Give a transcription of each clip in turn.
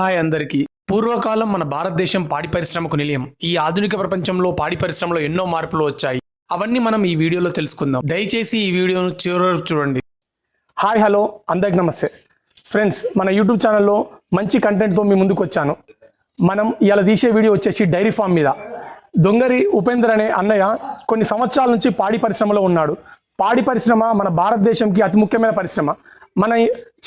Hi అందరికీ. పూర్వకాలం మన భారతదేశం పాడి పరిశ్రమకు నిలయం. ఈ ఆధునిక ప్రపంచంలో పాడి పరిశ్రమలో ఎన్నో మార్పులు వచ్చాయి. అవన్నీ మనం ఈ వీడియోలో తెలుసుకుందాం. దయచేసి ఈ వీడియోను చివరి చూడండి. Hi hello. అందరికి నమస్తే. ఫ్రెండ్స్ మన యూట్యూబ్ ఛానల్లో మంచి కంటెంట్తో మీ ముందుకు వచ్చాను. మనం ఇలా తీసే వీడియో వచ్చేసి డైరీ ఫామ్ మీద. దొంగరి ఉపేందర్ అనే అన్నయ్య కొన్ని సంవత్సరాల నుంచి పాడి పరిశ్రమలో ఉన్నాడు. పాడి పరిశ్రమ మన భారతదేశంకి అతి ముఖ్యమైన పరిశ్రమ. మన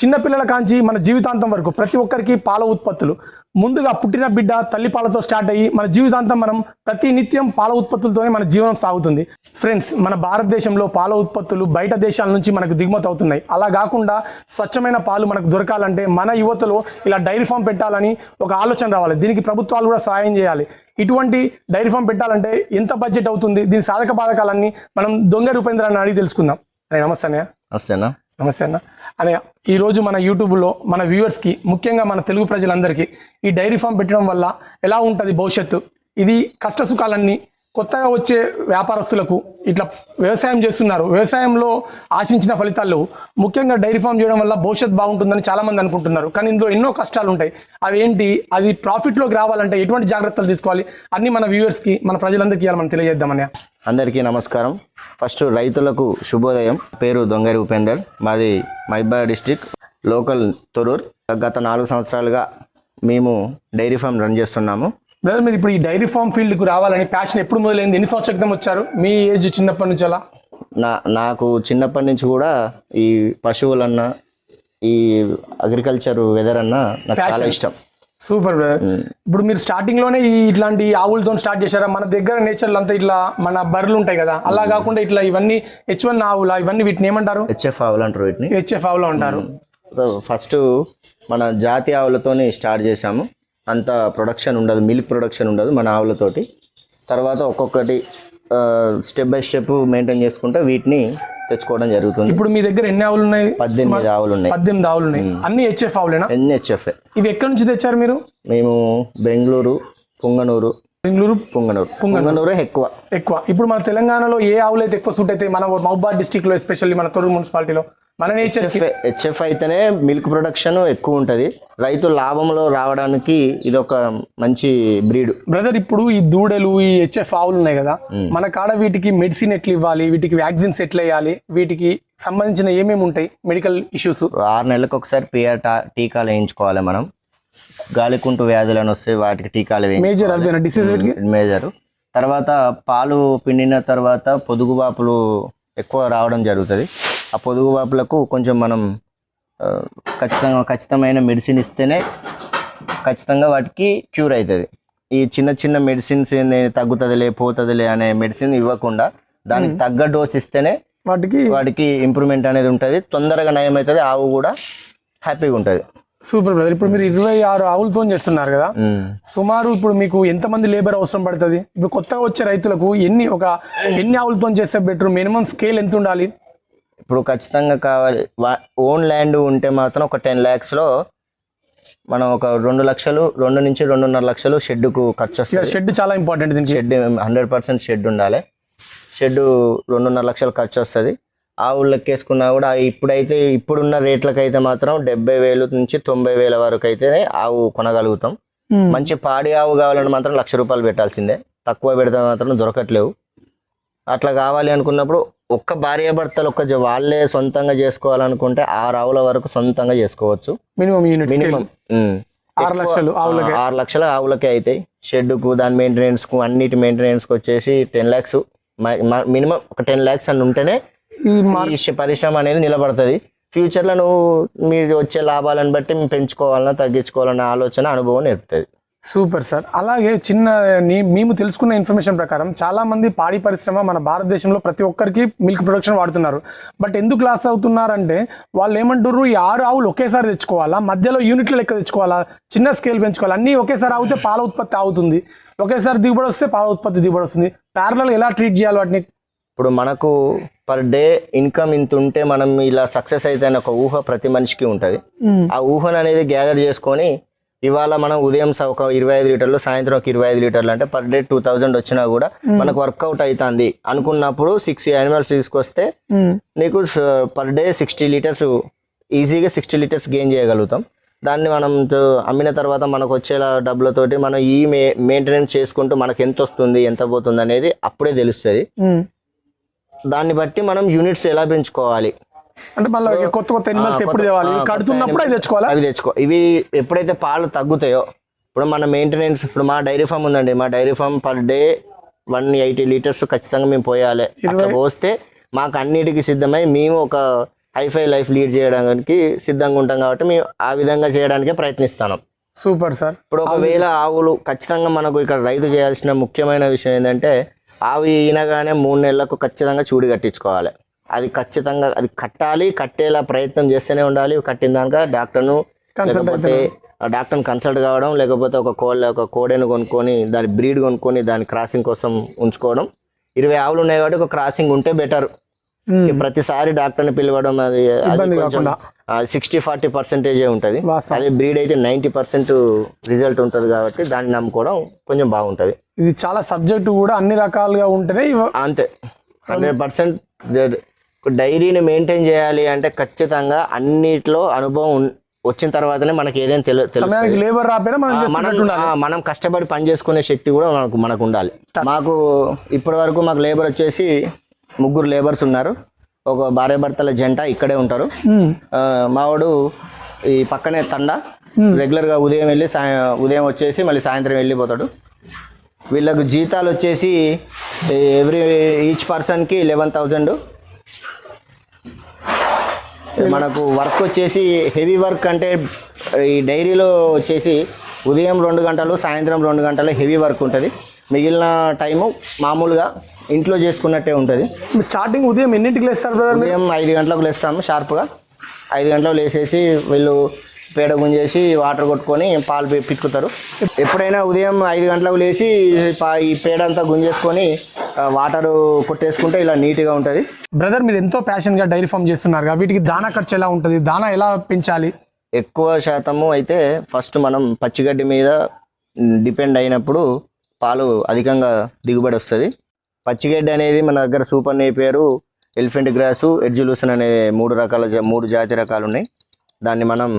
చిన్నపిల్లల కాంచి మన జీవితాంతం వరకు ప్రతి ఒక్కరికి పాల ఉత్పత్తులు. ముందుగా పుట్టిన బిడ్డ తల్లి పాలతో స్టార్ట్ అయ్యి మన జీవితాంతం మనం ప్రతి నిత్యం పాల ఉత్పత్తులతోనే మన జీవనం సాగుతుంది. ఫ్రెండ్స్ మన భారతదేశంలో పాల ఉత్పత్తులు బయట దేశాల నుంచి మనకు దిగుమతి అవుతున్నాయి. అలా కాకుండా స్వచ్ఛమైన పాలు మనకు దొరకాలంటే మన యువతలో ఇలా డైరీ ఫామ్ పెట్టాలని ఒక ఆలోచన రావాలి. దీనికి ప్రభుత్వాలు కూడా సహాయం చేయాలి. ఇటువంటి డైరీ ఫామ్ పెట్టాలంటే ఎంత బడ్జెట్ అవుతుంది? దీని సాధక బాధకాలన్నీ మనం దొంగ రూపేంద్ర అని అడిగి తెలుసుకుందాం. నమస్తే అన్నయ్య. నమస్తే అన్న అనే ఈరోజు మన యూట్యూబ్లో మన వ్యూవర్స్కి ముఖ్యంగా మన తెలుగు ప్రజలందరికీ ఈ డైరీ ఫామ్ పెట్టడం వల్ల ఎలా ఉంటుంది భవిష్యత్తు? ఇది కష్ట సుఖాలన్నీ కొత్తగా వచ్చే వ్యాపారస్తులకు ఇట్లా వ్యవసాయం చేస్తున్నారు. వ్యవసాయంలో ఆశించిన ఫలితాలు ముఖ్యంగా డైరీ ఫామ్ చేయడం వల్ల భవిష్యత్ బాగుంటుందని చాలామంది అనుకుంటున్నారు. కానీ ఇందులో ఎన్నో కష్టాలు ఉంటాయి అవి ఏంటి అది ప్రాఫిట్లోకి రావాలంటే ఎటువంటి జాగ్రత్తలు తీసుకోవాలి? అన్ని మన వ్యూవర్స్కి మన ప్రజలందరికీ ఇవాళ మనం తెలియజేద్దామని అందరికీ నమస్కారం. ఫస్ట్ రైతులకు శుభోదయం. పేరు దొంగరి ఉపేందర్. మాది మైబాద్ డిస్టిక్ లోకల్ తొరూర్. గత నాలుగు సంవత్సరాలుగా మేము డైరీ ఫామ్ రన్ చేస్తున్నాము. బ్రదర్ మీరు ఇప్పుడు ఈ డైరీ ఫామ్ ఫీల్డ్కు రావాలని ప్యాషన్ ఎప్పుడు మొదలైంది? ఎన్ని సంవత్సరాల క్రితం వచ్చారు? మీ ఏజ్ చిన్నప్పటి నుంచి అలా? నా నాకు చిన్నప్పటి నుంచి కూడా ఈ పశువులన్నా ఈ అగ్రికల్చర్ వెదర్ అన్నా నాకు చాలా ఇష్టం. సూపర్ ఇప్పుడు మీరు స్టార్టింగ్లోనే ఇట్లాంటి ఆవులతో స్టార్ట్ చేశారా? మన దగ్గర నేచర్ అంతా ఇట్లా మన బర్రెలు ఉంటాయి కదా అలా కాకుండా ఇట్లా ఇవన్నీ హెచ్ వన్ ఆవుల ఇవన్నీ వీటిని ఏమంటారు? హెచ్ఎఫ్ ఆవులు అంటారు వీటిని. హెచ్ఎఫ్ ఆవులు అంటారు. ఫస్ట్ మన జాతి ఆవులతోని స్టార్ట్ చేసాము అంత ప్రొడక్షన్ ఉండదు మిల్క్ ప్రొడక్షన్ ఉండదు మన ఆవులతోటి. తర్వాత ఒక్కొక్కటి స్టెప్ బై స్టెప్ మెయింటైన్ చేసుకుంటే వీటిని తెచ్చుకోవడం జరుగుతుంది. ఇప్పుడు మీ దగ్గర ఎన్ని ఆవులు ఉన్నాయి? పద్దెనిమిది ఆవులు ఉన్నాయి పద్దెనిమిది ఆవులు ఉన్నాయి అన్ని హెచ్ఎఫ్ ఆవులేనా? ఎన్హెచ్ఎఫ్ ఇవి ఎక్కడి నుంచి తెచ్చారు మీరు? మేము బెంగళూరు పుంగనూరు. బెంగళూరు? పుంగనూరు. పుంగనూరే. ఎక్కువ. ఎక్కువ. ఇప్పుడు మన తెలంగాణలో ఏ ఆవులు అయితే ఎక్కువ సూట్ అయితే మన మహబాద్ డిస్టిక్లో ఎస్పెషల్లీ మన తొర్రు మున్సిపాలిటీలో మన నేచర్ హెచ్ఎఫ్ అయితేనే మిల్క్ ప్రొడక్షన్ ఎక్కువ ఉంటుంది. రైతు లాభంలో రావడానికి ఇది ఒక మంచి బ్రీడ్. బ్రదర్ ఇప్పుడు ఈ దూడలు ఈ హెచ్ఎఫ్ ఆవులు ఉన్నాయి కదా. మన కాడ వీటికి మెడిసిన్ ఎట్లా ఇవ్వాలి వీటికి వ్యాక్సిన్స్ ఎట్లా వేయాలి వీటికి సంబంధించిన ఏమేమి ఉంటాయి మెడికల్ ఇష్యూస్? ఆరు నెలలకు ఒకసారి పిఆర్ టీకాలు వేయించుకోవాలి మనం. గాలికుంటు వ్యాధులను వస్తే వాటికి టీకాలు మేజర్ డిసీజ్ మేజరు తర్వాత పాలు పిండిన తర్వాత పొదుగుబాపులు ఎక్కువ రావడం జరుగుతుంది. ఆ పొదుగుబాపులకు కొంచెం మనం ఖచ్చితంగా ఖచ్చితమైన మెడిసిన్ ఇస్తేనే ఖచ్చితంగా వాటికి క్యూర్ అవుతుంది ఈ చిన్న చిన్న మెడిసిన్స్ తగ్గుతుందిలే పోతుందిలే అనే మెడిసిన్ ఇవ్వకుండా దానికి తగ్గ డోస్ ఇస్తేనే వాటికి వాటికి ఇంప్రూవ్మెంట్ అనేది ఉంటుంది. తొందరగా నయం అవుతుంది ఆవు కూడా హ్యాపీగా ఉంటుంది. సూపర్ బ్రదర్ ఇప్పుడు మీరు ఇరవై ఆరు ఆవులతో చేస్తున్నారు కదా. సుమారు ఇప్పుడు మీకు ఎంతమంది లేబర్ అవసరం పడుతుంది? ఇప్పుడు కొత్తగా వచ్చే రైతులకు ఎన్ని ఒక ఎన్ని ఆవులతో చేస్తే బెటర్ మినిమం స్కేల్ ఎంత ఉండాలి? ఇప్పుడు ఖచ్చితంగా కావాలి. ఓన్ ల్యాండ్ ఉంటే మాత్రం ఒక టెన్ ల్యాక్స్లో మనం ఒక రెండు లక్షలు రెండు నుంచి రెండున్నర లక్షలు షెడ్కు ఖర్చు వస్తుంది. షెడ్ చాలా ఇంపార్టెంట్ దీనికి. షెడ్ హండ్రెడ్ పర్సెంట్ షెడ్ ఉండాలి. షెడ్ రెండున్నర లక్షలు ఖర్చు వస్తుంది. ఆవులు లెక్కేసుకున్నా కూడా ఇప్పుడైతే ఇప్పుడున్న రేట్లకైతే మాత్రం డెబ్బై వేలు నుంచి తొంభై వేల వరకు అయితేనే ఆవు కొనగలుగుతాం. Hmm. మంచి పాడి ఆవు కావాలంటే మాత్రం లక్ష రూపాయలు పెట్టాల్సిందే. తక్కువ పెడితే మాత్రం దొరకట్లేవు. అట్లా కావాలి అనుకున్నప్పుడు ఒక్క భార్య భర్తలు ఒక్క వాళ్ళే సొంతంగా చేసుకోవాలనుకుంటే ఆరు ఆవుల వరకు సొంతంగా చేసుకోవచ్చు. మినిమం యూనిట్ మినిమం ఆరు లక్షలు ఆవులకి. ఆరు లక్షల ఆవులకే అవుతాయి షెడ్కు దాని మెయింటెనెన్స్కు అన్నిటి మెయింటెనెన్స్కి వచ్చేసి టెన్ ల్యాక్స్ మినిమం ఒక టెన్ ల్యాక్స్ అని ఉంటేనే ఈ పరిశ్రమ అనేది నిలబడుతుంది. ఫ్యూచర్లో నువ్వు మీరు వచ్చే లాభాలను బట్టి మేము పెంచుకోవాలన్నా తగ్గించుకోవాలన్న ఆలోచన అనుభవం నేర్పుతుంది. Super sir. అలాగే చిన్న మేము తెలుసుకున్న ఇన్ఫర్మేషన్ ప్రకారం చాలా మంది పాడి పరిశ్రమ మన భారతదేశంలో ప్రతి ఒక్కరికి మిల్క్ ప్రొడక్షన్ వాడుతున్నారు. బట్ ఎందుకు లాస్ అవుతున్నారంటే వాళ్ళు ఏమంటారు ఈ ఆరు ఆవులు ఒకేసారి తెచ్చుకోవాలా? మధ్యలో యూనిట్ల లెక్క తెచ్చుకోవాలా? చిన్న స్కేల్ పెంచుకోవాలి? అన్నీ ఒకేసారి ఆగితే పాల ఉత్పత్తి అవుతుంది ఒకేసారి దిగుబడి వస్తే పాల ఉత్పత్తి దిగుబడి వస్తుంది. ప్యారల ఎలా ట్రీట్ చేయాలి వాటిని? ఇప్పుడు మనకు పర్ డే ఇన్కమ్ ఇంత ఉంటే మనం ఇలా సక్సెస్ అయితే ఒక ఊహ ప్రతి మనిషికి ఉంటుంది. ఆ ఊహను అనేది గ్యాదర్ చేసుకొని ఇవాళ మనం ఉదయం ఒక ఇరవై ఐదు లీటర్లు సాయంత్రం ఒక ఇరవై ఐదు లీటర్లు అంటే పర్ డే టూ థౌజండ్ వచ్చినా కూడా మనకు వర్కౌట్ అవుతుంది అనుకున్నప్పుడు సిక్స్ యానిమల్స్ తీసుకొస్తే నీకు పర్ డే సిక్స్టీ లీటర్స్ ఈజీగా సిక్స్టీ లీటర్స్ గెయిన్ చేయగలుగుతాం. దాన్ని మనం అమ్మిన తర్వాత మనకు వచ్చేలా డబ్బులతోటి మనం ఈ మే మెయింటెనెన్స్ చేసుకుంటూ మనకు ఎంత వస్తుంది ఎంత పోతుంది అనేది అప్పుడే తెలుస్తుంది. దాన్ని బట్టి మనం యూనిట్స్ ఎలా పెంచుకోవాలి? అంటే మళ్ళీ కొత్త కొత్త ఎనిమల్స్ ఎప్పుడు తేవాలి? కడుతున్నప్పుడు అవి తెచ్చుకోవాలా? అవి తెచ్చుకో. ఇవి ఎప్పుడైతే పాలు తగ్గుతాయో ఇప్పుడు మన మెయింటెనెన్స్ ఇప్పుడు మా డైరీ ఫామ్ ఉందండి. మా dairy farm per day one eighty litres ఖచ్చితంగా మేము పోయాలి. అట్లా పోస్తే మాకు అన్నిటికీ సిద్ధమై మేము ఒక హైఫై లైఫ్ లీడ్ చేయడానికి సిద్ధంగా ఉంటాం కాబట్టి మేము ఆ విధంగా చేయడానికే ప్రయత్నిస్తాం సూపర్ సార్. ఇప్పుడు ఒకవేళ ఆవులు ఖచ్చితంగా మనకు ఇక్కడ రైతు చేయాల్సిన ముఖ్యమైన విషయం ఏంటంటే ఆవు ఈనగానే మూడు నెలలకు ఖచ్చితంగా చూడి కట్టించుకోవాలి. అది ఖచ్చితంగా అది కట్టాలి కట్టేలా ప్రయత్నం చేస్తూనే ఉండాలి. కట్టిన దాకా డాక్టర్ను లేకపోతే డాక్టర్ని కన్సల్ట్ కావడం లేకపోతే ఒక కోళ్ళ ఒక కోడెను కొనుక్కొని దాని బ్రీడ్ కొనుక్కొని దాని క్రాసింగ్ కోసం ఉంచుకోవడం. ఇరవై ఆవులు ఉన్నాయి కాబట్టి ఒక క్రాసింగ్ ఉంటే బెటర్. ప్రతిసారి డాక్టర్ని పిలవడం అది. సిక్స్టీ ఫార్టీ పర్సెంటేజే ఉంటుంది. అదే బ్రీడ్ అయితే నైంటీ పర్సెంట్ రిజల్ట్ ఉంటుంది కాబట్టి దాన్ని నమ్ముకోవడం కొంచెం బాగుంటుంది. ఇది చాలా సబ్జెక్ట్ కూడా అన్ని రకాలుగా ఉంటేనే అంతే. హండ్రెడ్ పర్సెంట్ డైరీని మెయింటైన్ చేయాలి అంటే ఖచ్చితంగా అన్నిట్లో అనుభవం వచ్చిన తర్వాతనే మనకి ఏదైనా తెలు తెలుస్తుంది. సమయానికి లేబర్ రాపోయినా మనం కష్టపడి పని చేసుకునే శక్తి కూడా మనకు మనకు ఉండాలి మాకు ఇప్పటి వరకు మాకు లేబర్ వచ్చేసి ముగ్గురు లేబర్స్ ఉన్నారు. ఒక భార్య భర్తల జంట ఇక్కడే ఉంటారు. మావాడు ఈ పక్కనే తండ. రెగ్యులర్గా ఉదయం వెళ్ళి సాయ ఉదయం వచ్చేసి మళ్ళీ సాయంత్రం వెళ్ళిపోతాడు. వీళ్ళకు జీతాలు వచ్చేసి ఎవ్రీ ఈచ్ పర్సన్కి లెవెన్ థౌజండ్ మనకు వర్క్ వచ్చేసి హెవీ వర్క్ అంటే ఈ డైరీలో వచ్చేసి ఉదయం రెండు గంటలు సాయంత్రం రెండు గంటలు హెవీ వర్క్ ఉంటుంది. మిగిలిన టైము మామూలుగా ఇంట్లో చేసుకున్నట్టే ఉంటుంది. స్టార్టింగ్ ఉదయం ఎన్నింటికి లేస్తారు బ్రదర్ ఉదయం ఐదు గంటలకు లేస్తాము షార్ప్గా. ఐదు గంటలకు లేచేసి వీళ్ళు పేడ గుంజేసి వాటర్ కొట్టుకొని పాలు పి- పితుకుతారు. ఎప్పుడైనా ఉదయం ఐదు గంటలకు లేచి పా- ఈ పేడ అంతా గుంజేసుకొని వాటర్ కొట్టేసుకుంటే ఇలా నీట్గా ఉంటుంది. బ్రదర్ మీరు ఎంతో ప్యాషన్గా డైరీ ఫామ్ చేస్తున్నారు కదా, వీటికి దానా ఖర్చు ఎలా ఉంటుంది? దానా ఎలా పెంచాలి? ఎక్కువ శాతము అయితే ఫస్ట్ మనం పచ్చిగడ్డి మీద డిపెండ్ అయినప్పుడు పాలు అధికంగా దిగుబడి వస్తుంది. పచ్చిగడ్డి అనేది మన దగ్గర సూపర్ నేపియరు ఎలిఫెంట్ గ్రాసు ఎడ్జులూసన్ అనే మూడు రకాల మూడు జాతి రకాలు ఉన్నాయి దాన్ని మనం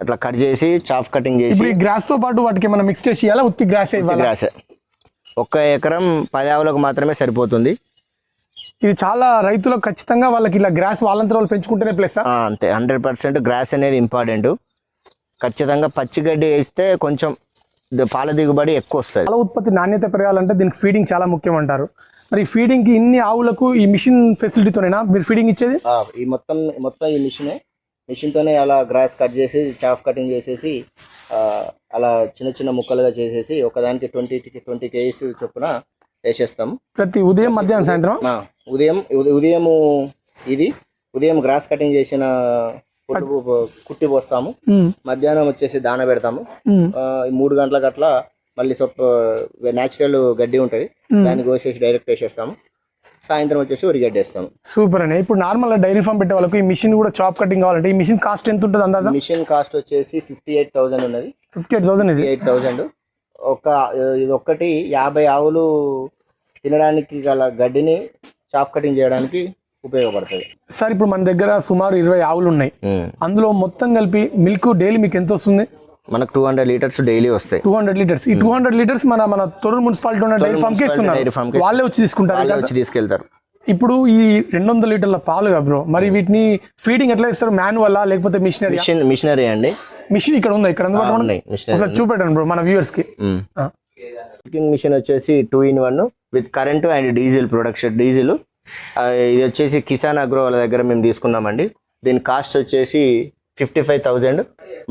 అట్లా కట్ చేసి చాఫ్ కటింగ్ చేసి. ఇప్పుడు ఈ గ్రాస్తో పాటు వాటికి మనం మిక్స్ చేసి ఇవ్వాలా? ఉత్తి గ్రాస్ గ్రాస్. ఒక్క ఎకరం పది ఆవులకు మాత్రమే సరిపోతుంది. ఇది చాలా రైతులకు ఖచ్చితంగా వాళ్ళకి ఇలా గ్రాస్ వాళ్ళంతా వాళ్ళు పెంచుకుంటేనే ప్లస్ ఆ, అంతే. హండ్రెడ్ పర్సెంట్ గ్రాస్ అనేది ఇంపార్టెంట్ ఖచ్చితంగా పచ్చిగడ్డి వేస్తే కొంచెం పాల దిగుబడి ఎక్కువ వస్తుంది. పాల ఉత్పత్తి నాణ్యత పెరగాలంటే దీనికి ఫీడింగ్ చాలా ముఖ్యం అంటారు. మరి ఈ feeding కి ఇన్ని ఆవులకు ఈ మిషన్ ఫెసిలిటీతోనేనా మీరు ఫీడింగ్ ఇచ్చేది? ఈ మొత్తం మొత్తం ఈ మిషనే మిషన్తోనే అలా గ్రాస్ కట్ చేసి చాఫ్ కటింగ్ చేసేసి అలా చిన్న చిన్న ముక్కలుగా చేసేసి ఒకదానికి ట్వంటీ ట్వంటీ కేజీస్ చొప్పున వేసేస్తాము ప్రతి ఉదయం మధ్యాహ్నం సాయంత్రం? ఉదయం ఉద- ఉదయము ఇది ఉదయం గ్రాస్ కటింగ్ చేసిన కుట్టు కుట్టి పోస్తాము. మధ్యాహ్నం వచ్చేసి దాన పెడతాము. మూడు గంటలకు అట్లా మళ్ళీ సొప్ప న్యాచురల్ గడ్డి ఉంటుంది. దాన్ని కోసేసి డైరెక్ట్ వేసేస్తాము. సాయంత్రం వచ్చేసి ఉరిగడ్డి వేస్తాము సూపర్ అండి. ఇప్పుడు నార్మల్ డైరీ ఫామ్ పెట్టే వాళ్ళకి ఈ మిషన్ కూడా చాప్ కటింగ్ కావాలంటే ఈ మిషన్ కాస్ట్ ఎంత ఉంటుంది అందాజా? మిషన్ కాస్ట్ వచ్చేసి ఫిఫ్టీ ఎయిట్ థౌజండ్ ఉన్నది. ఫిఫ్టీ ఎయిట్ థౌసండ్ ఇది? ఎయిట్ థౌజండ్ ఒక ఇది ఒక్కటి యాభై ఆవులు తినడానికి గల గడ్డిని చాఫ్ కటింగ్ చేయడానికి ఉపయోగపడుతుంది. సార్ ఇప్పుడు మన దగ్గర సుమారు ఇరవై ఆవులు ఉన్నాయి. అందులో మొత్తం కలిపి మిల్క్ డైలీ మీకు ఎంత వస్తుంది? మనకు టూ హండ్రెడ్ లీటర్స్ డైలీ వస్తాయి. టూ హండ్రెడ్ లీటర్స్ ఈ టూ హండ్రెడ్ లీటర్స్ మన మన తొర్రూరు మున్సిపాలిటీ ఉన్న డైరీ ఫామ్కి ఇస్తున్నారు. వాళ్ళే వచ్చి తీసుకుంటారు వాళ్ళే వచ్చి తీసుకెళ్తారు. ఇప్పుడు ఈ రెండు వందల లీటర్ల పాలు బ్రో మరి వీటిని ఫీడింగ్ ఎట్లా ఇస్తారు మాన్యువల్ లేకపోతే మిషనరీ మిషన్ మిషనరీ అండి. మిషన్ ఇక్కడ ఉందా? ఇక్కడ అందుబాటులో చూపెట్టండి బ్రో మన వ్యూవర్స్కి. ఆ. కుకింగ్ మిషన్ వచ్చేసి two in one with current and diesel production diesel ఇది వచ్చేసి కిసాన్ అగ్రో వాళ్ళ దగ్గర మేము తీసుకున్నామండి. దీని కాస్ట్ వచ్చేసి ఫిఫ్టీ ఫైవ్ థౌజండ్.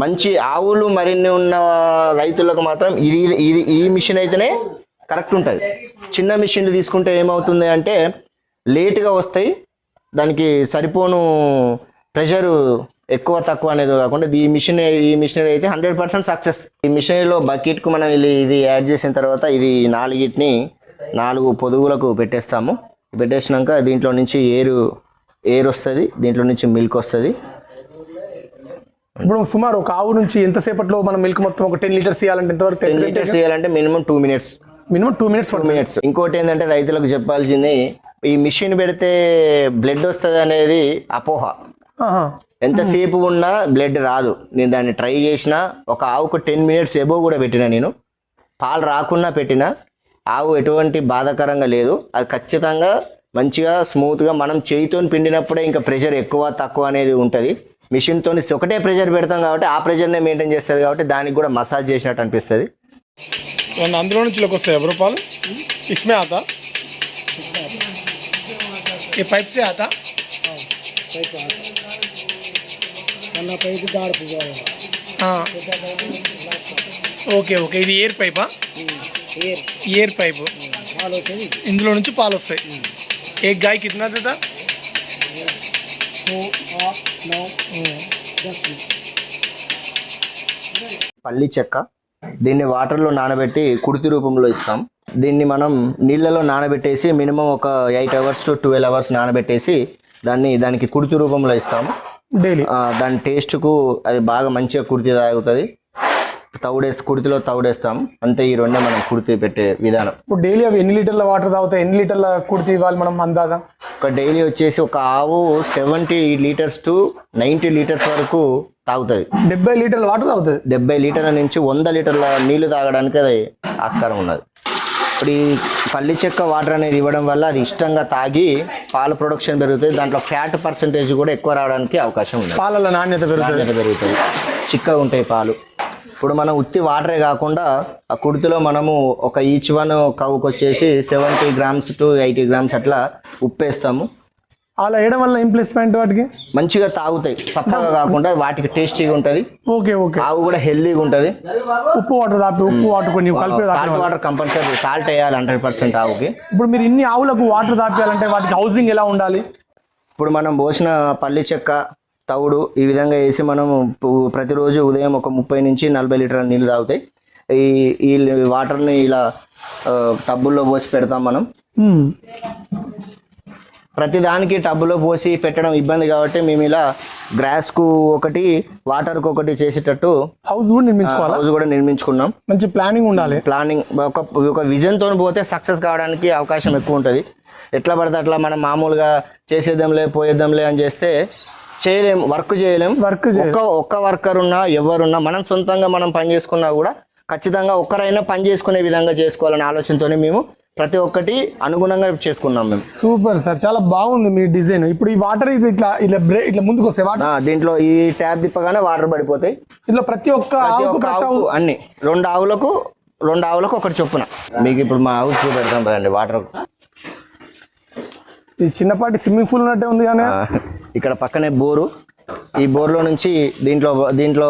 మంచి ఆవులు మరిన్ని ఉన్న రైతులకు మాత్రం ఇది ఇది ఈ మిషన్ అయితేనే కరెక్ట్ ఉంటుంది. చిన్న మిషన్లు తీసుకుంటే ఏమవుతుంది అంటే లేటుగా వస్తాయి. దానికి సరిపోను ప్రెషరు ఎక్కువ తక్కువ అనేది కాకుండా ఈ మిషన్ ఈ మిషనరీ అయితే హండ్రెడ్ పర్సెంట్ సక్సెస్. ఈ మిషనరీలో బకెట్కు మనం ఇది ఇది యాడ్ చేసిన తర్వాత ఇది నాలుగిటిని నాలుగు పొదుగులకు పెట్టేస్తాము. పెట్టేసినాక దీంట్లో నుంచి ఏరు ఏరు వస్తుంది దీంట్లో నుంచి మిల్క్ వస్తుంది. ఇప్పుడు సుమారు ఒక ఆవు నుంచి ఎంతసేపట్లో మనం మిల్క్ మొత్తం ఒక టెన్ లీటర్స్ ఇవ్వాలంటే ఎంతవరకు టెన్ లీటర్స్ చేయాలంటే minimum two minutes minimum two minutes two minutes ఇంకోటి ఏంటంటే రైతులకు చెప్పాల్సింది ఈ మిషన్ పెడితే బ్లడ్ వస్తుంది అనేది అపోహ. ఎంతసేపు ఉన్నా బ్లడ్ రాదు. నేను దాన్ని ట్రై చేసిన ఒక ఆవుకు టెన్ మినిట్స్ ఎబో కూడా పెట్టిన నేను. పాలు రాకుండా పెట్టిన ఆవు ఎటువంటి బాధాకరంగా లేదు. అది ఖచ్చితంగా మంచిగా స్మూత్గా మనం చేయితో పిండినప్పుడే ఇంకా ప్రెషర్ ఎక్కువ తక్కువ అనేది ఉంటుంది. మిషన్తో ఒకటే ప్రెషర్ పెడతాం కాబట్టి ఆ ప్రెషర్నే మెయింటైన్ చేస్తుంది కాబట్టి దానికి కూడా మసాజ్ చేసినట్టు అనిపిస్తుంది. అందులో నుంచి వస్తాయి ఎవరు పాలు? ఇస్మే ఆత? ఈ పైప్స్ ఆత? Okay okay. ఇది ఎయిర్ పైపా? Air pipe. ఇందులో నుంచి పాలు వస్తాయి. ఏ గాయకి ఇతనా దేదా పల్లి చెక్క. దీన్ని వాటర్లో నానబెట్టి కుడితి రూపంలో ఇస్తాం. దీన్ని మనం నీళ్ళలో నానబెట్టేసి మినిమం ఒక eight hours to twelve hours నానబెట్టేసి దాన్ని దానికి కుడితి రూపంలో ఇస్తాము డైలీ. దాని టేస్ట్కు అది బాగా మంచిగా కుడితి తాగుతుంది. తౌడేసి కుడితిలో తౌడేస్తాం. అంతే ఈ రెండే మనం కుడితి పెట్టే విధానం. ఇప్పుడు డైలీ అవి ఎన్ని లీటర్ల వాటర్ తాగుతాయి? ఎన్ని లీటర్ల కుడితి ఇవ్వాలి మనం అందాదా ఒక డైలీ వచ్చేసి ఒక ఆవు seventy litres to ninety litres వరకు తాగుతుంది. డెబ్బై లీటర్ల వాటర్ తాగుతుంది? డెబ్బై లీటర్ల నుంచి వంద లీటర్ల నీళ్ళు తాగడానికి అది ఆస్కారం ఉన్నది. ఇప్పుడు ఈ పల్లి చెక్క వాటర్ అనేది ఇవ్వడం వల్ల అది ఇష్టంగా తాగి పాల ప్రొడక్షన్ పెరుగుతుంది. దాంట్లో ఫ్యాట్ పర్సంటేజ్ కూడా ఎక్కువ రావడానికి అవకాశం ఉంది పాలల నాణ్యత పెరుగుతుంది. పెరుగుతుంది. చిక్కగా ఉంటాయి పాలు. ఇప్పుడు మనం ఉత్తి వాటరే కాకుండా ఆ కుడితిలో మనము ఒక ఈచ్ వన్ కవుకి వచ్చేసి seventy grams to eighty grams అట్లా ఉప్పేస్తాము. అలా వేయడం వల్ల ఏం ప్లస్ పాయింట్ వాటికి? మంచిగా తాగుతాయి. చప్పగా కాకుండా వాటికి టేస్టీగా ఉంటుంది. Okay okay. ఆవు కూడా హెల్దీగా ఉంటుంది. ఉప్పు వాటర్ తాపి ఉప్పు వాటర్ కొన్ని కలిపి సాల్ట్ వాటర్ కంపల్సరీ సాల్ట్ వేయాలి హండ్రెడ్ పర్సెంట్ ఆవుకి. ఇప్పుడు మీరు ఇన్ని ఆవులకు వాటర్ తాపియాలంటే వాటికి హౌసింగ్ ఎలా ఉండాలి? ఇప్పుడు మనం పోసిన పల్లి చెక్క తవుడు ఈ విధంగా వేసి మనం ప్రతిరోజు ఉదయం ఒక ముప్పై నుంచి నలభై లీటర్ల నీళ్ళు తాగుతాయి ఈ ఈ వాటర్ని ఇలా టబ్బుల్లో పోసి పెడతాం మనం. ప్రతి దానికి టబ్బులో పోసి పెట్టడం ఇబ్బంది కాబట్టి మేము ఇలా గ్రాస్కు ఒకటి వాటర్కు ఒకటి చేసేటట్టు హౌస్ కూడా నిర్మించుకోవాలా? హౌస్ కూడా నిర్మించుకున్నాం. మంచి ప్లానింగ్ ఉండాలి. ప్లానింగ్ ఒక ఒక విజన్తో పోతే సక్సెస్ కావడానికి అవకాశం ఎక్కువ ఉంటుంది. ఎట్లా పడితే అట్లా మనం మామూలుగా చేసేద్దాంలే పోయేద్దాంలే అని చేస్తే చేయలేం వర్క్ చేయలేం వర్క్ ఒక్క ఒక్క వర్కర్ ఉన్నా ఎవరున్నా మనం సొంతంగా మనం పని చేసుకున్నా కూడా ఖచ్చితంగా ఒక్కరైనా పని చేసుకునే విధంగా చేసుకోవాలనే ఆలోచనతోనే మేము ప్రతి ఒక్కటి అనుగుణంగా చేసుకున్నాం మేము. సూపర్ సార్ చాలా బాగుంది మీ డిజైన్. ఇప్పుడు ఈ వాటర్ ఇది ఇట్లా ఇట్లా బ్రే ఇట్లా ముందుకు వస్తాయి. వాటర్ దీంట్లో ఈ ట్యాప్ తిప్పగానే వాటర్ పడిపోతాయి. ఇట్లా ప్రతి ఒక్క అన్ని. రెండు ఆవులకు రెండు ఆవులకు ఒకటి చొప్పున. మీకు ఇప్పుడు మా ఆవు చూపెడతాం కదండి వాటర్. ఈ చిన్నపాటి స్విమ్మింగ్ పూల్ ఉన్నట్టే ఉంది కానీ ఇక్కడ పక్కనే బోరు. ఈ బోర్లో నుంచి దీంట్లో దీంట్లో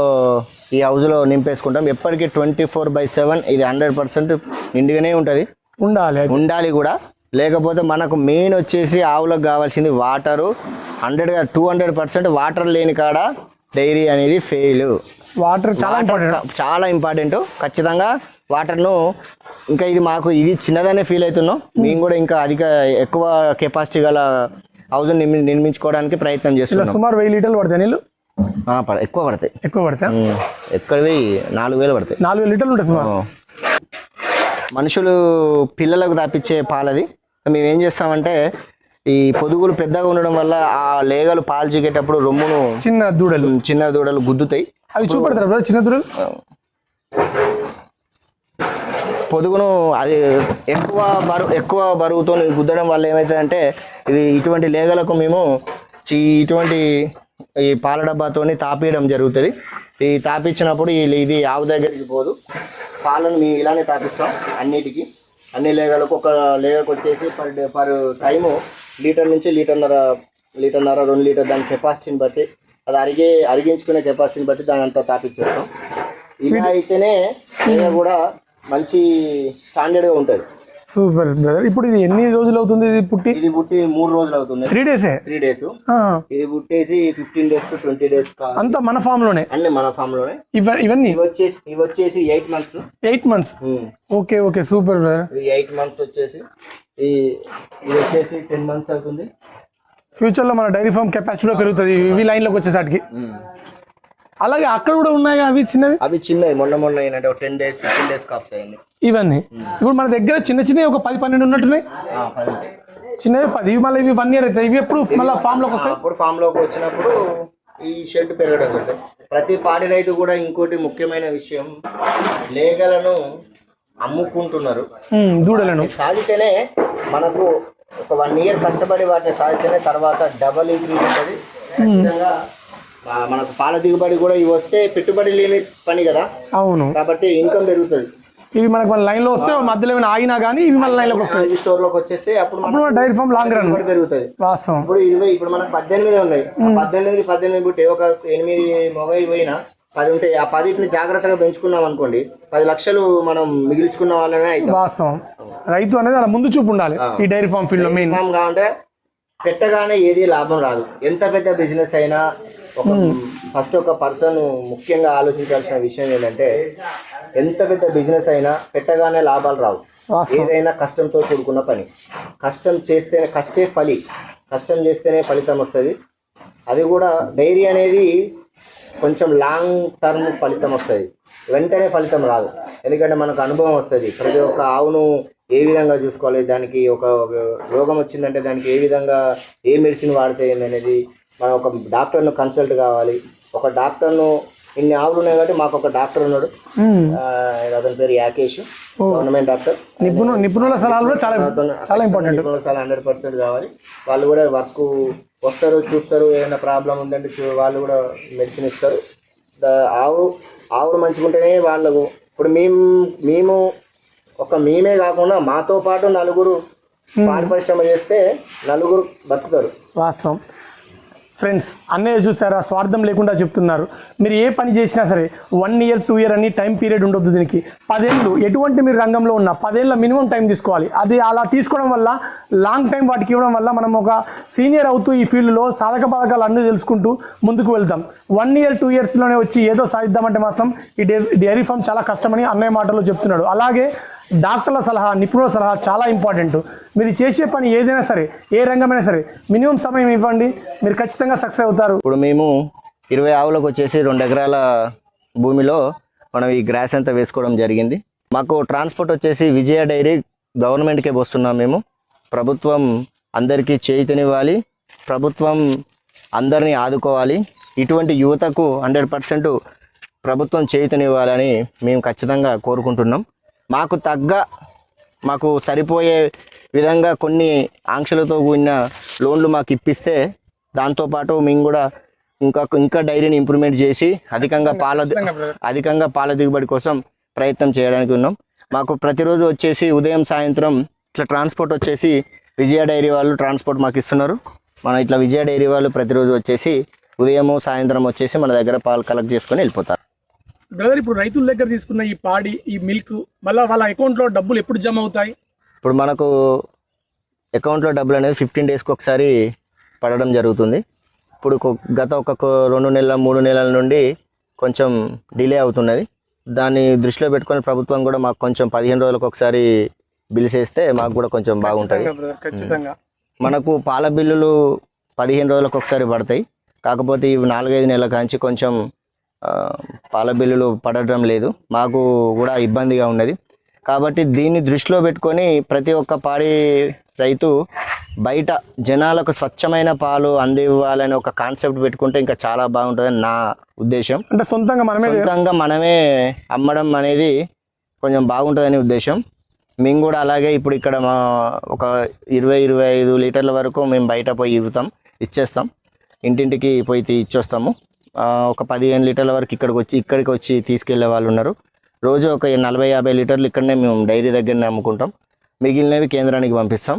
ఈ హౌజ్లో నింపేసుకుంటాం. ఎప్పటికీ ట్వంటీ ఫోర్ బై సెవెన్ ఇది హండ్రెడ్ పర్సెంట్ నిండుగానే ఉంటుంది. ఉండాలి. ఉండాలి కూడా. లేకపోతే మనకు మెయిన్ వచ్చేసి ఆవులకు కావాల్సింది వాటరు హండ్రెడ్గా టూ హండ్రెడ్ పర్సెంట్ వాటర్ లేని కాడ డైరీ అనేది ఫెయిల్ వాటర్ చాలా ఇంపార్టెంట్ చాలా ఇంపార్టెంట్ ఖచ్చితంగా వాటర్ను ఇంకా ఇది మాకు ఇది చిన్నదనే ఫీల్ అవుతున్నాం. మేము కూడా ఇంకా అధిక ఎక్కువ కెపాసిటీ గల హౌస్ నిర్మి నిర్మించుకోవడానికి ప్రయత్నం చేస్తున్నాం. సుమారు వెయ్యి లీటర్లు పడతాయి నీళ్ళు ఎక్కువ పడతాయి. ఎక్కువ పడతాయి? ఉమ్, ఎక్కువవి నాలుగు వేలు పడతాయి. నాలుగు వేల లీటర్లు ఉంటాయి సుమారు? మనుషులు పిల్లలకు తప్పించే పాలది. మేము ఏం చేస్తామంటే ఈ పొదుగులు పెద్దగా ఉండడం వల్ల ఆ లేగలు పాలు చిగేటప్పుడు రొమ్మును చిన్న దూడలు. చిన్న దూడలు గుద్దుతాయి. అవి చూపెడతారు చిన్న దూడలు? పొదుగును అది ఎక్కువ బరువు ఎక్కువ బరువుతో గుద్దడం వల్ల ఏమవుతుందంటే ఇది ఇటువంటి లేగలకు మేము ఇటువంటి ఈ పాల డబ్బాతోని తాపీయడం జరుగుతుంది. ఈ తాపించినప్పుడు ఇది ఆవు దగ్గరికి పోదు. పాలను మేము ఇలానే తాపిస్తాం అన్నిటికీ. అన్ని లేగలకు ఒక లేగకు వచ్చేసి per day per time litre నుంచి లీటర్న్నర లీటర్న్నర రెండు లీటర్ దాని కెపాసిటీని బట్టి అది అరిగే అరిగించుకునే కెపాసిటీని బట్టి దాని అంతా తాపించేస్తాం ఇలా అయితేనే కూడా మంచి స్టాండర్డ్గా ఉంటుంది. సూపర్ బ్రదర్ ఇప్పుడు ఇది ఎన్ని రోజులు అవుతుంది ఇది పుట్టి? ఇది పుట్టి మూడు రోజులు అవుతుంది. త్రీ డేసే త్రీ డేస్ ఇది పుట్టేసి fifteen days to twenty days అంతా మన ఫామ్లోనే? అన్ని మన ఫామ్లోనే. ఇవ ఇవన్నీ? ఇవి వచ్చేసి ఇవి వచ్చేసి eight months eight months okay okay super brother ఇది ఎయిట్ మంత్స్ వచ్చేసి ఈ ఇది వచ్చేసి టెన్ మంత్స్ అవుతుంది. ఫ్యూచర్లో మన డైరీ ఫామ్ కెపాసిటీ పెరుగుతుంది. ఇవి లైన్లోకి వచ్చేసరికి. అలాగే అక్కడ కూడా ఉన్నాయి అవి చిన్నవి? అవి చిన్నవి మొన్న మొన్న ఏంటంటే ఒక టెన్ డేస్ ఫిఫ్టీన్ డేస్ కాపుతాయండి ఇవన్నీ. ఇప్పుడు మన దగ్గర చిన్న చిన్నవి ఒక పది పన్నెండు ఉన్నట్టున్నాయి. చిన్నవి పది ఇవి మళ్ళీ ఇవి వన్ ఇయర్ అవుతాయి ఇవి ఎప్పుడు మళ్ళీ ఫామ్లోకి వస్తాయి? అప్పుడు ఫామ్లోకి వచ్చినప్పుడు ఈ షెడ్ పెరగడం జరుగుతుంది ప్రతి పాడి రైతు కూడా ఇంకోటి ముఖ్యమైన విషయం లేగలను అమ్ముకుంటున్నారు. దూడలను. సాగితేనే మనకు ఒక వన్ ఇయర్ కష్టపడి వాటిని సాగితేనే తర్వాత డబల్ ఇంక్రీజ్ ఉంటుంది. ఖచ్చితంగా మనకు పాల దిగుబడి కూడా ఇవి వస్తే పెట్టుబడి లేని పని కదా. అవును. కాబట్టి ఇన్కమ్ పెరుగుతుంది. ఇవి మనకి మన లైన్లో వస్తే మధ్యలో ఏమైనా ఆగినా కానీ ఇవి మన లైన్లోకి వస్తాయి. ఈ స్టోర్లోకి వచ్చేస్తే అప్పుడు డైరీ ఫామ్ లాంగ్ రన్. పెరుగుతుంది. వాస్తవం. ఇప్పుడు ఇరవై ఇప్పుడు మనకు పద్దెనిమిది ఉన్నాయి. పద్దెనిమిది పద్దెనిమిది పుట్టి ఒక ఎనిమిది మొగై పోయినా పది ఉంటాయి ఆ పదిటిని జాగ్రత్తగా పెంచుకున్నాం అనుకోండి పది లక్షలు మనం మిగిల్చుకున్న వాళ్ళనే వాస్తవం. రైతు అనేది అలా ముందు చూపు ఉండాలి ఈ డైరీ ఫామ్ ఫీల్డ్లో మెయిన్. కావాలంటే పెట్టగానే ఏది లాభం రాదు. ఎంత పెద్ద బిజినెస్ అయినా ఒక ఫస్ట్ ఒక పర్సన్ ముఖ్యంగా ఆలోచించాల్సిన విషయం ఏంటంటే ఎంత పెద్ద బిజినెస్ అయినా పెట్టగానే లాభాలు రావు. ఏదైనా కష్టంతో కూడుకున్న పని. కష్టం చేస్తేనే కష్టే ఫలి. కష్టం చేస్తేనే ఫలితం వస్తుంది. అది కూడా డైరీ అనేది కొంచెం లాంగ్ టర్మ్ ఫలితం వస్తుంది. వెంటనే ఫలితం రాదు. ఎందుకంటే మనకు అనుభవం వస్తుంది. ప్రతి ఒక్క ఆవును ఏ విధంగా చూసుకోవాలి? దానికి ఒక ఒక రోగం వచ్చిందంటే దానికి ఏ విధంగా ఏ మెడిసిన్ వాడితే అనేది మనం ఒక డాక్టర్ను కన్సల్ట్ కావాలి. ఒక డాక్టర్ను ఇన్ని ఆవులు ఉన్నాయి కాబట్టి మాకు ఒక డాక్టర్ ఉన్నాడు. అతని పేరు యాకేష్ గవర్నమెంట్ డాక్టర్. నిపుణు నిపుణుల సలహాలు కూడా చాలా చాలా ఇంపార్టెంట్ చాలా హండ్రెడ్ పర్సెంట్ కావాలి. వాళ్ళు కూడా వర్క్ వస్తారు చూస్తారు ఏదైనా ప్రాబ్లం ఉందంటే చూ- వాళ్ళు కూడా మెడిసిన్ ఇస్తారు. ఆవు ఆవులు మంచిగా ఉంటేనే వాళ్ళకు ఇప్పుడు మేము మేము ఒక మేమే కాకుండా మాతో పాటు నలుగురు పాడి పరిశ్రమ చేస్తే నలుగురు బతుకుతారు. వాస్తవం. ఫ్రెండ్స్ అన్నయ్య చూసారా? స్వార్థం లేకుండా చెప్తున్నారు. మీరు ఏ పని చేసినా సరే వన్ ఇయర్ టూ ఇయర్ అని టైం పీరియడ్ ఉండొద్దు దీనికి. పదేళ్ళు ఎటువంటి మీరు రంగంలో ఉన్నా పదేళ్ళ మినిమం టైం తీసుకోవాలి. అది అలా తీసుకోవడం వల్ల లాంగ్ టైం వాటికి ఇవ్వడం వల్ల మనం ఒక సీనియర్ అవుతూ ఈ ఫీల్డ్లో సాధక బాధకాలు అన్నీ తెలుసుకుంటూ ముందుకు వెళ్తాం వన్ ఇయర్ టూ ఇయర్స్లోనే వచ్చి ఏదో సాధిద్దామంటే మాత్రం ఈ డైరీ ఫామ్ చాలా కష్టమని అన్నయ్య మాటలో చెప్తున్నాడు. అలాగే డాక్టర్ల సలహా నిపుణుల సలహా చాలా ఇంపార్టెంట్. మీరు చేసే పని ఏదైనా సరే ఏ రంగమైనా సరే మినిమం సమయం ఇవ్వండి మీరు ఖచ్చితంగా సక్సెస్ అవుతారు. ఇప్పుడు మేము ఇరవై ఆవులకు వచ్చేసి రెండు ఎకరాల భూమిలో మనం ఈ గ్రాస్ అంతా వేసుకోవడం జరిగింది. మాకు ట్రాన్స్పోర్ట్ వచ్చేసి విజయ డైరీ గవర్నమెంట్కే వస్తున్నాం మేము. ప్రభుత్వం అందరికీ చేయితనివ్వాలి. ప్రభుత్వం అందరినీ ఆదుకోవాలి. ఇటువంటి యువతకు హండ్రెడ్ పర్సెంట్ ప్రభుత్వం చేయితనివ్వాలని మేము ఖచ్చితంగా కోరుకుంటున్నాం. మాకు తగ్గ మాకు సరిపోయే విధంగా కొన్ని ఆంక్షలతో కూడిన లోన్లు మాకు ఇప్పిస్తే దాంతోపాటు మేము కూడా ఇంకా ఇంకా డైరీని ఇంప్రూవ్మెంట్ చేసి అధికంగా పాల అధికంగా పాల దిగుబడి కోసం ప్రయత్నం చేయడానికి ఉన్నాం. మాకు ప్రతిరోజు వచ్చేసి ఉదయం సాయంత్రం ఇట్లా ట్రాన్స్పోర్ట్ వచ్చేసి విజయ డైరీ వాళ్ళు ట్రాన్స్పోర్ట్ మాకు ఇస్తున్నారు. మన ఇట్లా విజయ డైరీ వాళ్ళు ప్రతిరోజు వచ్చేసి ఉదయము సాయంత్రం వచ్చేసి మన దగ్గర పాలు కలెక్ట్ చేసుకొని వెళ్ళిపోతారు. బ్రదర్ ఇప్పుడు రైతుల దగ్గర తీసుకున్న ఈ పాడి ఈ మిల్క్ మళ్ళీ వాళ్ళ అకౌంట్లో డబ్బులు ఎప్పుడు జమ అవుతాయి? ఇప్పుడు మనకు అకౌంట్లో డబ్బులు అనేది ఫిఫ్టీన్ డేస్కి ఒకసారి పడడం జరుగుతుంది. ఇప్పుడు గత ఒక రెండు నెలల మూడు నెలల నుండి కొంచెం డిలే అవుతున్నది. దాన్ని దృష్టిలో పెట్టుకొని ప్రభుత్వం కూడా మాకు కొంచెం పదిహేను రోజులకు ఒకసారి బిల్స్ వేస్తే మాకు కూడా కొంచెం బాగుంటుంది. మనకు పాల బిల్లులు పదిహేను రోజులకు ఒకసారి పడతాయి. కాకపోతే ఇవి నాలుగైదు నెలల కాంచి కొంచెం పాల బిల్లులు పడటం లేదు. మాకు కూడా ఇబ్బందిగా ఉన్నది. కాబట్టి దీన్ని దృష్టిలో పెట్టుకొని ప్రతి ఒక్క పాడి రైతు బయట జనాలకు స్వచ్ఛమైన పాలు అందివ్వాలని ఒక కాన్సెప్ట్ పెట్టుకుంటే ఇంకా చాలా బాగుంటుందని నా ఉద్దేశం. అంటే సొంతంగా మనమే సొంతంగా మనమే అమ్మడం అనేది కొంచెం బాగుంటుందని ఉద్దేశం. మేము కూడా అలాగే ఇప్పుడు ఇక్కడ మా ఒక ఇరవై ఇరవై ఐదు లీటర్ల వరకు మేము బయట పోయి ఇవ్వుతాం ఇచ్చేస్తాం. ఇంటింటికి పోయి ఇచ్చేస్తాము. ఒక పదిహేను లీటర్ల వరకు ఇక్కడికి వచ్చి ఇక్కడికి వచ్చి తీసుకెళ్ళే వాళ్ళు ఉన్నారు. రోజు ఒక నలభై యాభై లీటర్లు ఇక్కడనే మేము డైరీ దగ్గరనే అమ్ముకుంటాం. మిగిలినవి కేంద్రానికి పంపిస్తాం.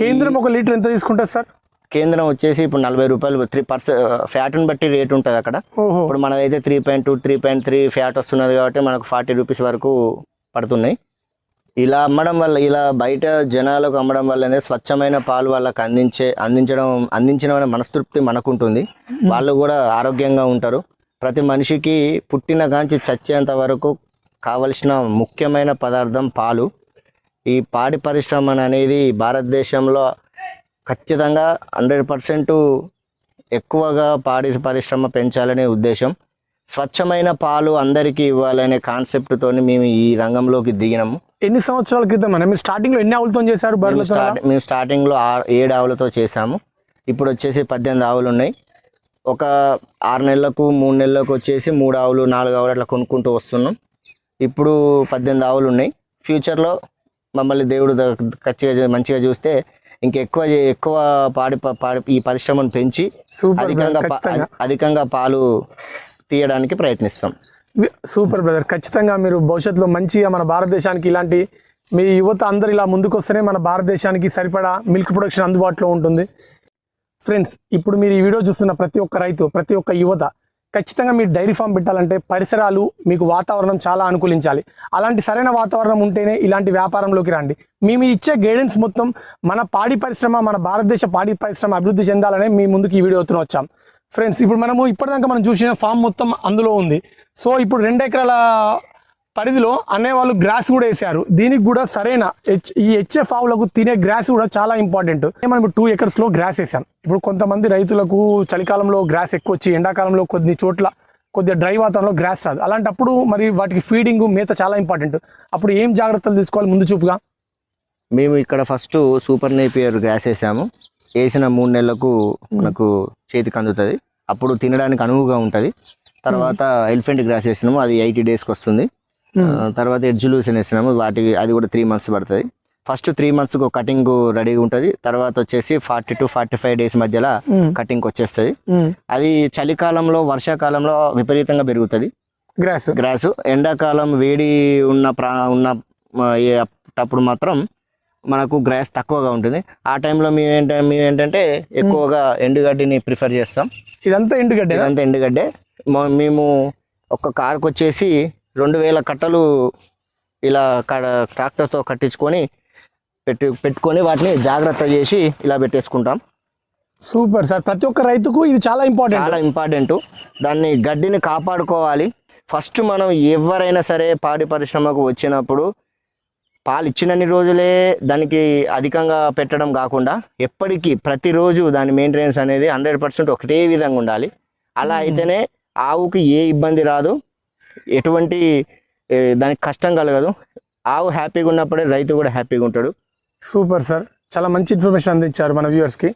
కేంద్రం ఒక లీటర్ ఎంత తీసుకుంటుంది సార్? కేంద్రం వచ్చేసి ఇప్పుడు నలభై రూపాయలు త్రీ పర్సెంట్ ఫ్యాట్ని బట్టి రేట్ ఉంటుంది అక్కడ. ఇప్పుడు మనదైతే three point two three point three fat వస్తున్నది కాబట్టి మనకు ఫార్టీ రూపీస్ వరకు పడుతున్నాయి. ఇలా అమ్మడం వల్ల ఇలా బయట జనాలకు అమ్మడం వల్ల స్వచ్ఛమైన పాలు వాళ్ళకి అందించే అందించడం అందించిన మనస్తృప్తి మనకుంటుంది. వాళ్ళు కూడా ఆరోగ్యంగా ఉంటారు. ప్రతి మనిషికి పుట్టిన కాంచి చచ్చేంత వరకు కావలసిన ముఖ్యమైన పదార్థం పాలు. ఈ పాడి పరిశ్రమ అనేది భారతదేశంలో ఖచ్చితంగా హండ్రెడ్ పర్సెంట్ ఎక్కువగా పాడి పరిశ్రమ పెంచాలనే ఉద్దేశం. స్వచ్ఛమైన పాలు అందరికీ ఇవ్వాలనే కాన్సెప్ట్తో మేము ఈ రంగంలోకి దిగినాము. ఎన్ని సంవత్సరాల క్రితం మీరు స్టార్టింగ్లో ఎన్ని ఆవులతో చేశారు మేము బర్రెలతో స్టార్ట్ మేము స్టార్టింగ్లో ఆరు ఏడు ఆవులతో చేసాము ఇప్పుడు వచ్చేసి పద్దెనిమిది ఆవులు ఉన్నాయి. ఒక ఆరు నెలలకు మూడు నెలలకు వచ్చేసి మూడు ఆవులు నాలుగు ఆవులు అట్లా కొనుక్కుంటూ వస్తున్నాం. ఇప్పుడు పద్దెనిమిది ఆవులు ఉన్నాయి. ఫ్యూచర్లో మమ్మల్ని దేవుడు ఖచ్చితంగా మంచిగా చూస్తే ఇంకెక్కువ ఎక్కువ పాడి పాడి ఈ పరిశ్రమను పెంచి అధికంగా అధికంగా పాలు తీయడానికి ప్రయత్నిస్తాం. Super brother. ఖచ్చితంగా మీరు భవిష్యత్తులో మంచిగా మన భారతదేశానికి ఇలాంటి మీ యువత అందరు ఇలా ముందుకొస్తేనే మన భారతదేశానికి సరిపడా మిల్క్ ప్రొడక్షన్ అందుబాటులో ఉంటుంది. ఫ్రెండ్స్ ఇప్పుడు మీరు ఈ వీడియో చూస్తున్న ప్రతి ఒక్క రైతు ప్రతి ఒక్క యువత ఖచ్చితంగా మీరు డైరీ ఫామ్ పెట్టాలంటే పరిసరాలు మీకు వాతావరణం చాలా అనుకూలించాలి. అలాంటి సరైన వాతావరణం ఉంటేనే ఇలాంటి వ్యాపారంలోకి రండి. మేము ఇచ్చే గైడెన్స్ మొత్తం మన పాడి పరిశ్రమ మన భారతదేశ పాడి పరిశ్రమ అభివృద్ధి చెందాలనే మీ ముందుకు ఈ వీడియో వచ్చాం. ఫ్రెండ్స్ ఇప్పుడు మనము ఇప్పటిదాకా మనం చూసిన ఫామ్ మొత్తం అందులో ఉంది. సో ఇప్పుడు రెండు ఎకరాల పరిధిలో అనే వాళ్ళు గ్రాస్ కూడా వేసారు దీనికి కూడా సరైన హెచ్ ఈ హెచ్ఎఫ్ ఆవులకు తినే గ్రాస్ కూడా చాలా ఇంపార్టెంట్. మనం టూ ఎకర్స్లో గ్రాస్ వేసాం. ఇప్పుడు కొంతమంది రైతులకు చలికాలంలో గ్రాస్ ఎక్కువ వచ్చి ఎండాకాలంలో కొన్ని చోట్ల కొద్దిగా డ్రై వాతావరణంలో గ్రాస్ రాదు. అలాంటప్పుడు మరి వాటికి ఫీడింగ్ మేత చాలా ఇంపార్టెంట్. అప్పుడు ఏం జాగ్రత్తలు తీసుకోవాలి ముందు చూపుగా? మేము ఇక్కడ ఫస్ట్ సూపర్ నేపియర్ గ్రాస్ వేసాము. వేసిన మూడు నెలలకు మనకు చేతికి అందుతుంది. అప్పుడు తినడానికి అనువుగా ఉంటుంది. తర్వాత ఎలిఫెంట్ గ్రాస్ వేసినాము అది ఎయిటీ డేస్కి వస్తుంది. తర్వాత ఎడ్జులూషన్ వేసినాము వాటికి అది కూడా త్రీ మంత్స్ పడుతుంది. ఫస్ట్ త్రీ మంత్స్కి ఒక కటింగ్ రెడీగా ఉంటుంది తర్వాత వచ్చేసి forty to forty five days మధ్యలో కటింగ్ వచ్చేస్తుంది. అది చలికాలంలో వర్షాకాలంలో విపరీతంగా పెరుగుతుంది. గ్రాస్. గ్రాసు. ఎండాకాలం వేడి ఉన్న ప్రా ఉన్న అప్పుడు మాత్రం మనకు గ్రాస్ తక్కువగా ఉంటుంది. ఆ టైంలో మేము ఏంటంటే మేము ఏంటంటే ఎక్కువగా ఎండుగడ్డిని ప్రిఫర్ చేస్తాం. ఇదంతా ఎండుగడ్డ ఇదంతా ఎండుగడ్డే. మేము ఒక కార్కి వచ్చేసి రెండు వేల కట్టలు ఇలా కడ- ట్రాక్టర్తో కట్టించుకొని పెట్టి పెట్టుకొని వాటిని జాగ్రత్త చేసి ఇలా పెట్టేసుకుంటాం. Super sir. ప్రతి ఒక్క రైతుకు ఇది చాలా ఇంపార్టెంట్. చాలా ఇంపార్టెంట్. దాన్ని గడ్డిని కాపాడుకోవాలి. ఫస్ట్ మనం ఎవరైనా సరే పాడి పరిశ్రమకు వచ్చినప్పుడు పాలు ఇచ్చినన్ని రోజులే దానికి అధికంగా పెట్టడం కాకుండా ఎప్పటికీ ప్రతిరోజు దాని మెయింటెనెన్స్ అనేది హండ్రెడ్ పర్సెంట్ ఒకటే విధంగా ఉండాలి. అలా అయితేనే ఆవుకి ఏ ఇబ్బంది రాదు. ఎటువంటి దానికి కష్టం కలగదు. ఆవు హ్యాపీగా ఉన్నప్పుడే రైతు కూడా హ్యాపీగా ఉంటాడు. Super sir. చాలా మంచి ఇన్ఫర్మేషన్ అందించారు మన వ్యూవర్స్కి.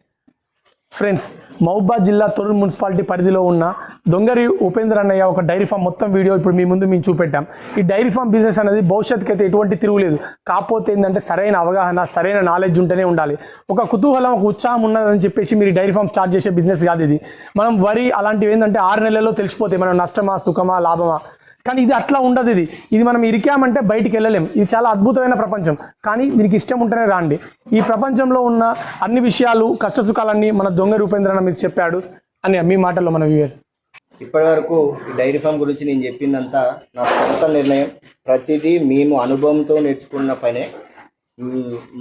ఫ్రెండ్స్ మహబాద్ జిల్లా తొరూరు మున్సిపాలిటీ పరిధిలో ఉన్న దొంగరి ఉపేంద్ర అన్నయ్య ఒక డైరీ ఫామ్ మొత్తం వీడియో ఇప్పుడు మీ ముందు మేము చూపెట్టాం. ఈ డైరీ ఫామ్ బిజినెస్ అనేది భవిష్యత్తుకి అయితే ఎటువంటి తిరుగులేదు కాకపోతే ఏంటంటే సరైన అవగాహన సరైన నాలెడ్జ్ ఉంటేనే ఉండాలి. ఒక కుతూహలం ఒక ఉత్సాహం ఉన్నదని చెప్పేసి మీరు డైరీ ఫామ్ స్టార్ట్ చేసే బిజినెస్ కాదు ఇది. మనం వరి అలాంటివి ఏంటంటే ఆరు నెలల్లో తెలిసిపోతాయి. మనం నష్టమా సుఖమా లాభమా? కానీ ఇది అట్లా ఉండదు ఇది. ఇది మనం ఇరికామంటే బయటికి వెళ్ళలేం. ఇది చాలా అద్భుతమైన ప్రపంచం. కానీ దీనికి ఇష్టం ఉంటేనే రాండి. ఈ ప్రపంచంలో ఉన్న అన్ని విషయాలు కష్టసుఖాలన్నీ మన దొంగ రూపేంద్రన మీకు చెప్పాడు అని మీ మాటల్లో మన వ్యూయర్స్ ఇప్పటి వరకు ఈ డైరీ ఫామ్ గురించి నేను చెప్పిందంతా నా సొంత నిర్ణయం. ప్రతిదీ మేము అనుభవంతో నేర్చుకున్న పనే.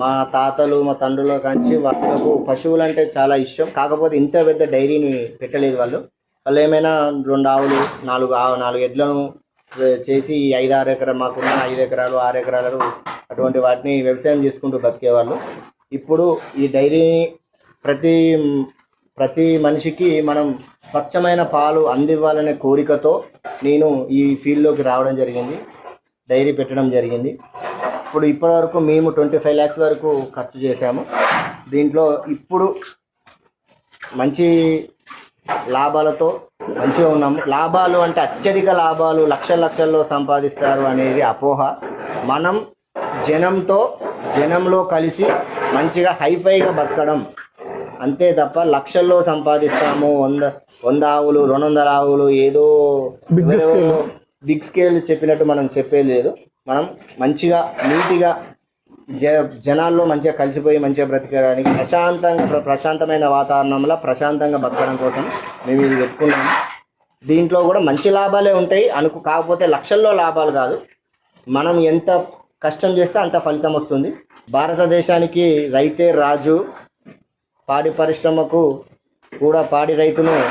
మా తాతలు మా తండ్రుల కాంచి వాళ్ళకు పశువులు అంటే చాలా ఇష్టం. కాకపోతే ఇంత పెద్ద డైరీని పెట్టలేదు వాళ్ళు. వాళ్ళు ఏమైనా రెండు ఆవులు నాలుగు ఆవు నాలుగు ఎడ్లను చేసి ఐదు ఆరు ఎకరా మాకున్న ఐదు ఎకరాలు ఆరు ఎకరాలు అటువంటి వాటిని వ్యవసాయం చేసుకుంటూ బతికేవాళ్ళు. ఇప్పుడు ఈ డైరీని ప్రతి ప్రతి మనిషికి మనం స్వచ్ఛమైన పాలు అందివ్వాలనే కోరికతో నేను ఈ ఫీల్డ్లోకి రావడం జరిగింది డైరీ పెట్టడం జరిగింది. ఇప్పుడు ఇప్పటివరకు మేము ట్వంటీ ఫైవ్ ల్యాక్స్ వరకు ఖర్చు చేశాము. దీంట్లో ఇప్పుడు మంచి లాభాలతో మంచిగా ఉన్నాము లాభాలు అంటే అత్యధిక లాభాలు లక్షల లక్షల్లో సంపాదిస్తారు అనేది అపోహ. మనం జనంతో జనంలో కలిసి మంచిగా హైఫైగా బతకడం అంతే తప్ప లక్షల్లో సంపాదిస్తాము. వంద వంద ఆవులు రెండు వందల ఆవులు ఏదో. బిగ్ స్కేల్ చెప్పినట్టు మనం చెప్పేది లేదు. మనం మంచిగా నీట్గా జ జనాల్లో మంచిగా కలిసిపోయి మంచిగా బ్రతికడానికి ప్రశాంతంగా ప్రశాంతమైన వాతావరణంలో ప్రశాంతంగా బతకడం కోసం మేము ఇది పెట్టుకున్నాము. దీంట్లో కూడా మంచి లాభాలే ఉంటాయి. అనుకు కాకపోతే లక్షల్లో లాభాలు కాదు. మనం ఎంత కష్టం చేస్తే అంత ఫలితం వస్తుంది. భారతదేశానికి రైతే రాజు. పాడి పరిశ్రమకు కూడా పాడి రైతును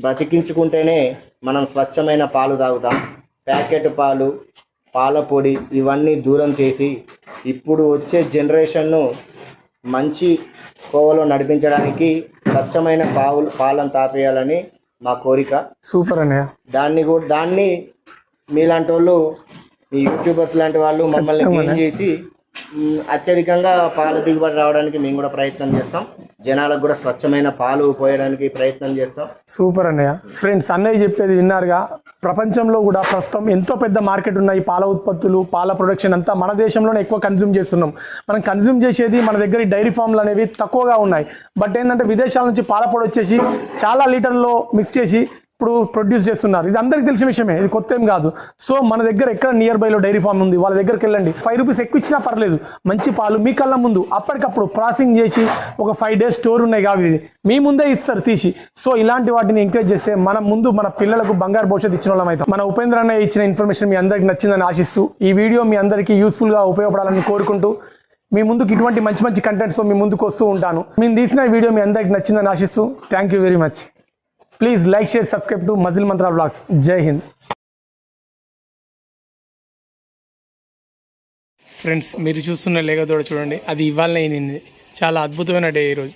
బ్రతికించుకుంటేనే మనం స్వచ్ఛమైన పాలు తాగుతాం. ప్యాకెట్ పాలు పాల పొడి ఇవన్నీ దూరం చేసి ఇప్పుడు వచ్చే జనరేషన్ను మంచి కోవలో నడిపించడానికి స్వచ్ఛమైన పావులు పాలను తాపేయాలని మా కోరిక. సూపర్ అన్నయ్య. దాన్ని కూడా దాన్ని మీలాంటి వాళ్ళు ఈ యూట్యూబర్స్ లాంటి వాళ్ళు మమ్మల్ని చేసి అత్యధికంగా పాల దిగుబడి రావడానికి మేము కూడా ప్రయత్నం చేస్తాం. జనాలకు కూడా స్వచ్ఛమైన పాలు పోయడానికి ప్రయత్నం చేస్తాం. సూపర్ అన్నయ్య. ఫ్రెండ్స్ అన్నయ్య చెప్పేది విన్నారుగా ప్రపంచంలో కూడా ప్రస్తుతం ఎంతో పెద్ద మార్కెట్ ఉన్నాయి పాల ఉత్పత్తులు పాల ప్రొడక్షన్ అంతా మన దేశంలోనే ఎక్కువ కన్జ్యూమ్ చేస్తున్నాం. మనం కన్జ్యూమ్ చేసేది మన దగ్గర డైరీ ఫామ్లు అనేవి తక్కువగా ఉన్నాయి. బట్ ఏంటంటే విదేశాల నుంచి పాల పొడి వచ్చేసి చాలా లీటర్లో మిక్స్ చేసి ఇప్పుడు ప్రొడ్యూస్ చేస్తున్నారు. ఇది అందరికీ తెలిసిన విషయమే. ఇది కొత్త ఏం కాదు. సో మన దగ్గర ఎక్కడ నియర్ బైలో డైరీ ఫామ్ ఉంది వాళ్ళ దగ్గరికి వెళ్ళండి. ఫైవ్ రూపీస్ ఎక్కువ ఇచ్చినా పర్లేదు. మంచి పాలు మీ కళ్ళ ముందు. అప్పటికప్పుడు ప్రాసెసింగ్ చేసి ఒక ఫైవ్ డేస్ స్టోర్ ఉన్నాయి కాబట్టి మీ ముందే ఇస్తారు తీసి. సో ఇలాంటి వాటిని ఎంకరేజ్ చేస్తే మనం ముందు మన పిల్లలకు బంగారు భవిష్యత్తు ఇచ్చిన వాళ్ళం అయితే మన ఉపేంద్ర అన్నయ్య ఇచ్చిన ఇన్ఫర్మేషన్ మీ అందరికి నచ్చిందని ఆశిస్తూ ఈ వీడియో మీ అందరికీ యూస్ఫుల్గా ఉపయోగపడాలని కోరుకుంటూ మీ ముందుకు ఇటువంటి మంచి మంచి కంటెంట్స్తో మీ ముందుకు వస్తూ ఉంటాను. మేము తీసిన వీడియో మీ అందరికి నచ్చిందని ఆశిస్తూ thank you very much please like share subscribe to muscle mantra blogs జై హింద్ ఫ్రెండ్స్ మీరు చూస్తున్న లేగదోడ చూడండి. అది ఇవాళ అయినింది చాలా అద్భుతమైన డే ఈరోజు.